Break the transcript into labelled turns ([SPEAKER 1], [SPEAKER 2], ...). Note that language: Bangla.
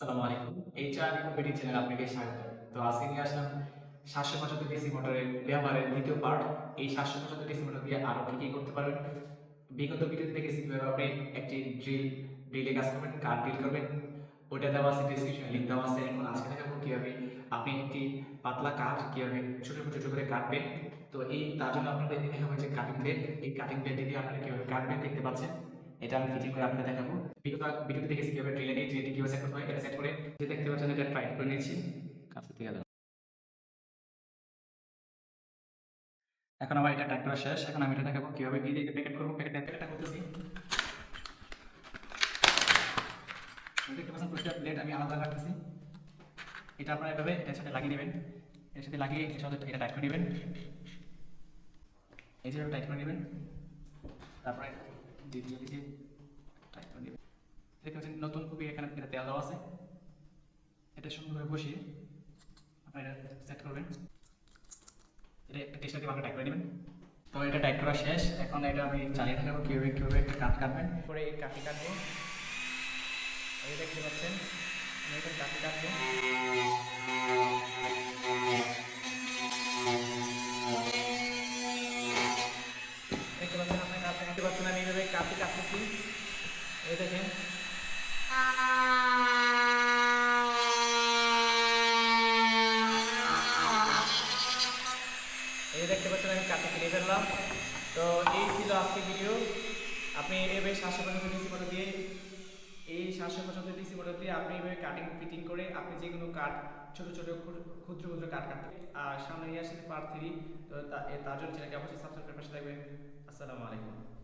[SPEAKER 1] আসসালামু আলাইকুম। এইচআর কম্পিউটার চ্যানেল আপনাকে স্বাগত। তো আজকে নিয়ে আসলাম সাতশো পঁচাত্তর ডিসি মোটরের ব্যবহারের দ্বিতীয় পার্ট এই সাতশো পঁচাত্তর ডিসি মোটর দিয়ে আরও কী করতে পারবেন? বিগত ভিডিওতে দেখেছি কীভাবে আপনি একটি ড্রিল ড্রিলে কাজ করবেন কাঠ ড্রিল করবেন। ওটা দেওয়া আছে ডিসক্রিপশনে লিঙ্ক দেওয়া আছে। এখন আজকে দেখাবো কীভাবে আপনি একটি পাতলা কাঠ কীভাবে ছোটো ছোটো করে কাটবেন। তো এই তার জন্য আপনাদের দেখাবো যে কাটিং প্লেট এই কাটিং প্লেটটি দিয়ে আপনারা কীভাবে কাটবেন দেখতে পাচ্ছেন। এটা আমি ফিটিং করে আপনাদের দেখাবো। বিগত ভিডিওতে দেখেছি কীভাবে ড্রিলে নিয়ে ড্রিলটি কীভাবে সেট করতে হয়, এটা সেট করে যে দেখতে পাচ্ছেন, এটা ট্রাই করে নিয়েছি। কাছে থেকে গেল। এখন আমার এটা টাইপ করা শেষ। এখন আমি এটা দেখাবো কীভাবে ড্রিলে প্যাকেট করব প্যাকেট প্যাকেটটা করতেছি দেখতে পাচ্ছেন প্রতিটা প্লেট আমি আলাদা রাখতেছি। এটা আপনারা এভাবে এটার সাথে লাগিয়ে নেবেন। এর সাথে লাগিয়ে এর সাথে এটা টাইট করে নেবেন। এই যে টাইট করে নেবেন। তারপরে দ্বিতীয় লিখে করে নেবেন। দেখতে পাচ্ছেন, নতুন কপি এখানে এটা দেওয়া আছে। এটা সুন্দরভাবে বসিয়ে আপনারা এটা সেট করবেন। এটা দিয়ে ভালো করে নেবেন। তো এটা টাইট করা শেষ। এখন এটা আমি চালিয়ে থাকব কীভাবে কীভাবে একটা কাঠ কাটবেন। পরে এই কাঠি কাটবো এই দেখতে পাচ্ছেন কাঠি কাটতেছি এই দেখেন। এই দেখতে পাচ্ছেন, আমি কাঠি কেটে ফেললাম। তো এই ছিল আজকে ভিডিও আপনি এভাবে সাতশো পঁচাত্তর ডিসি মোটর দিয়ে, এই সাতশো পঁচাত্তর ডিসি মোটর দিয়ে আপনি এভাবে কাটিং ফিটিং করে আপনি যে কোনো কাঠ ছোট ছোট ক্ষু- ক্ষুদ্র ক্ষুদ্র কাঠ কাটতে আর সামনে নিয়ে আসছে পার্ট থ্রি তো তার জন্য চ্যানেলকে অবশ্যই সাবস্ক্রাইব করে পাশে থাকবেন। আসসালামু আলাইকুম।